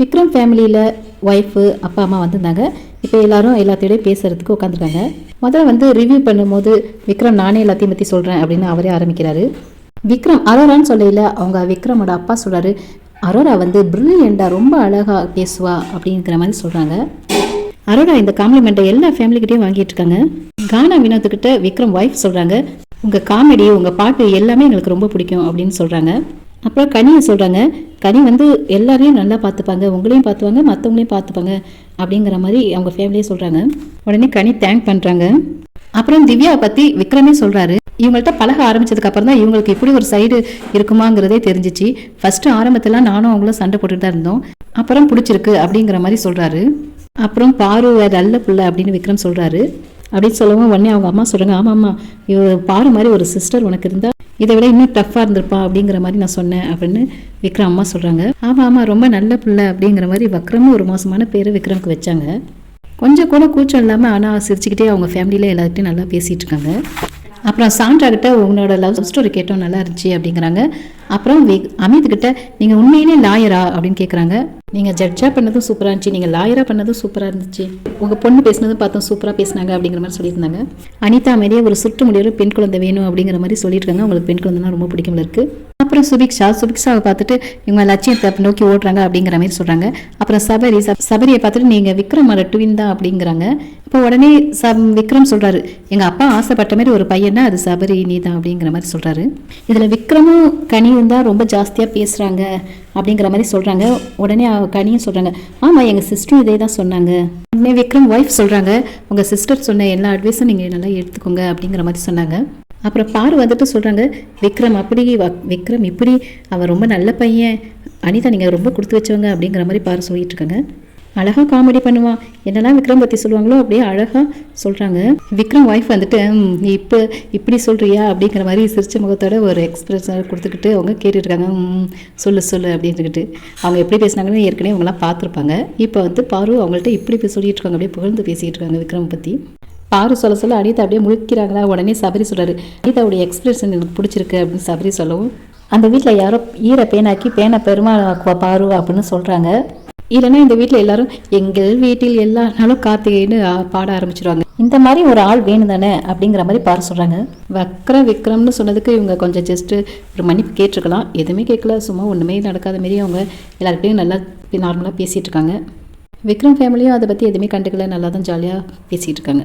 விக்ரம் ஃபேமிலியில் ஒய்ஃபு அப்பா அம்மா வந்திருந்தாங்க. இப்போ எல்லாரும் எல்லாத்தையோடய பேசுகிறதுக்கு உட்காந்துருக்காங்க முதல்ல வந்து ரிவ்யூ பண்ணும்போது விக்ரம் நானே எல்லாத்தையும் பற்றி சொல்கிறேன் அப்படின்னு அவரே ஆரம்பிக்கிறாரு. விக்ரம் அரோரான்னு சொல்லையில் அவங்க விக்ரமோட அப்பா சொல்கிறாரு அரோரா வந்து ப்ரில்லியண்டாக ரொம்ப அழகாக பேசுவா அப்படிங்கிற மாதிரி சொல்கிறாங்க அரோரா இந்த காம்ப்ளிமெண்ட்டை எல்லா ஃபேமிலிக்கிட்டையும் வாங்கிட்டு இருக்காங்க. கானா வினோத்துக்கிட்ட விக்ரம் ஒய்ஃப் சொல்கிறாங்க உங்கள் காமெடி உங்கள் பாட்டு எல்லாமே எங்களுக்கு ரொம்ப பிடிக்கும் அப்படின்னு சொல்கிறாங்க அப்புறம் கனியை சொல்கிறாங்க கனி வந்து எல்லாரையும் நல்லா பார்த்துப்பாங்க உங்களையும் பார்த்துப்பாங்க மற்றவங்களையும் பார்த்துப்பாங்க அப்படிங்கிற மாதிரி அவங்க ஃபேமிலியே சொல்கிறாங்க உடனே கனி தேங்க் பண்ணுறாங்க அப்புறம் திவ்யாவை பற்றி விக்ரமே சொல்கிறாரு இவங்கள்ட்ட பழக ஆரம்பிச்சதுக்கு அப்புறம் தான் இவங்களுக்கு இப்படி ஒரு சைடு இருக்குமாங்கிறதே தெரிஞ்சிச்சு. ஃபஸ்ட்டு ஆரம்பத்தில் நானும் அவங்களும் சண்டை போட்டுட்டு தான் இருந்தோம். அப்புறம் பிடிச்சிருக்கு அப்படிங்கிற மாதிரி சொல்கிறாரு அப்புறம் பாரு நல்ல பிள்ளை அப்படின்னு விக்ரம் சொல்கிறாரு அப்படின்னு சொல்லவும் உடனே அவங்க அம்மா சொல்கிறாங்க ஆமாம் அம்மா இவ பாரு மாதிரி ஒரு சிஸ்டர் உனக்கு இருந்தால் இதை விட இன்னும் டஃப்பாக இருந்திருப்பா அப்படிங்கிற மாதிரி நான் சொன்னேன் அப்படின்னு விக்ரம் அம்மா சொல்கிறாங்க ஆமாம் ஆமாம் ரொம்ப நல்ல பிள்ளை அப்படிங்கிற மாதிரி விக்ரமும் ஒரு மோசமான பேர் விக்ரமுக்கு வச்சாங்க. கொஞ்சம் கூட கூச்சம் இல்லாமல் ஆனால் சிரிச்சுக்கிட்டே அவங்க ஃபேமிலியில் எல்லார்ட்டையும் நல்லா பேசிகிட்டு இருக்காங்க. அப்புறம் சாண்ட்ரா கிட்ட உன்னோட லவ் ஸ்டோரி கேட்டோம் நல்லா இருந்துச்சு அப்படிங்கிறாங்க. அப்புறம் அமித் கிட்ட நீங்கள் உண்மையிலே லாயரா அப்படின்னு கேட்குறாங்க நீங்கள் ஜட்ஜாக பண்ணதும் சூப்பராக இருந்துச்சு. நீங்கள் லாயராக பண்ணதும் சூப்பராக இருந்துச்சு. உங்கள் பொண்ணு பேசினதும் பார்த்தோம் சூப்பராக பேசினாங்க அப்படிங்கிற மாதிரி சொல்லியிருந்தாங்க. அனிதா மாதிரியே ஒரு சுற்று முடியோட பெண் குழந்தை வேணும் அப்படிங்கிற மாதிரி சொல்லியிருக்காங்க. உங்களுக்கு பெண் குழந்தைனா ரொம்ப பிடிக்கும் இருக்கு. அப்புறம் சுபிக்ஷா சுபிக்ஷாவை பார்த்துட்டு இவங்க லட்சியத்தை நோக்கி ஓடுறாங்க அப்படிங்கிற மாதிரி சொல்கிறாங்க அப்புறம் சபரி சபரியை பார்த்துட்டு நீங்கள் விக்ரமோட ட்வின் தான் அப்படிங்கிறாங்க. இப்போ உடனே ச விக்ரம் சொல்கிறாரு எங்கள் அப்பா ஆசைப்பட்ட மாதிரி ஒரு பையனா அது சபரி நீ தான் அப்படிங்கிற மாதிரி சொல்கிறாரு இதில் விக்ரமும் கனியும் தான் ரொம்ப ஜாஸ்தியாக பேசுகிறாங்க அப்படிங்கிற மாதிரி சொல்கிறாங்க உடனே கனியும் சொல்கிறாங்க ஆமாம் எங்கள் சிஸ்டரும் இதே தான் சொன்னாங்க. உடனே விக்ரம் ஒய்ஃப் சொல்கிறாங்க உங்கள் சிஸ்டர் சொன்ன எல்லா அட்வைஸும் நீங்கள் நல்லா எடுத்துக்கோங்க அப்படிங்கிற மாதிரி சொன்னாங்க. அப்புறம் பாரு வந்துட்டு சொல்கிறாங்க விக்ரம் அப்படி வ- விக்ரம் இப்படி அவன் ரொம்ப நல்ல பையன். அனிதா நீங்கள் ரொம்ப கொடுத்து வச்சவங்க அப்படிங்கிற மாதிரி பார் சொல்லிட்டு இருக்காங்க. அழகாக காமெடி பண்ணுவான் என்னெல்லாம் விக்ரம் பற்றி சொல்லுவாங்களோ அப்படியே அழகாக சொல்கிறாங்க விக்ரம் ஒய்ஃப் வந்துட்டு நீ இப்போ இப்படி சொல்கிறியா அப்படிங்கிற மாதிரி சிரிச்ச முகத்தோட ஒரு எக்ஸ்பிரஷன் கொடுத்துக்கிட்டு அவங்க கேட்டுட்டு சொல்லு சொல்லு அப்படின்ட்டுக்கிட்டு அவங்க எப்படி பேசினாங்கன்னு ஏற்கனவே அவங்களாம் பார்த்துருப்பாங்க. இப்போ வந்து பாரு அவங்கள்ட்ட இப்படி போய் சொல்லிட்டு இருக்காங்க அப்படியே புகழ்ந்து பேசிகிட்டு இருக்காங்க விக்ரம் பற்றி பாரு சொல்ல சொல்ல அனிதா அப்படியே முழிக்கிறாங்களா? உடனே சபரி சொல்கிறாரு அனிதாவுடைய எக்ஸ்பிரஷன் எனக்கு பிடிச்சிருக்கு அப்படின்னு சபரி சொல்லவும். அந்த வீட்டில் யாரோ ஈர பேனாக்கி பேனை பெருமா பாரு அப்படின்னு சொல்கிறாங்க இல்லைன்னா இந்த வீட்டில் எல்லாரும் எங்கள் வீட்டில் எல்லா நாளும் கார்த்திகைன்னு பாட ஆரம்பிச்சிருவாங்க. இந்த மாதிரி ஒரு ஆள் வேணும் தானே அப்படிங்கிற மாதிரி பாரு சொல்கிறாங்க வக்ர விக்ரம்னு சொன்னதுக்கு இவங்க கொஞ்சம் ஜஸ்ட்டு ஒரு மன்னிப்பு கேட்டிருக்கலாம். எதுவுமே கேட்கல சும்மா ஒன்றுமே நடக்காத மாரி அவங்க எல்லாருக்கிட்டையும் நல்லா நார்மலாக பேசிகிட்டு இருக்காங்க. விக்ரம் ஃபேமிலியும் அதை பற்றி எதுவுமே கண்டுக்கல நல்லா தான் ஜாலியாக பேசிகிட்டு இருக்காங்க.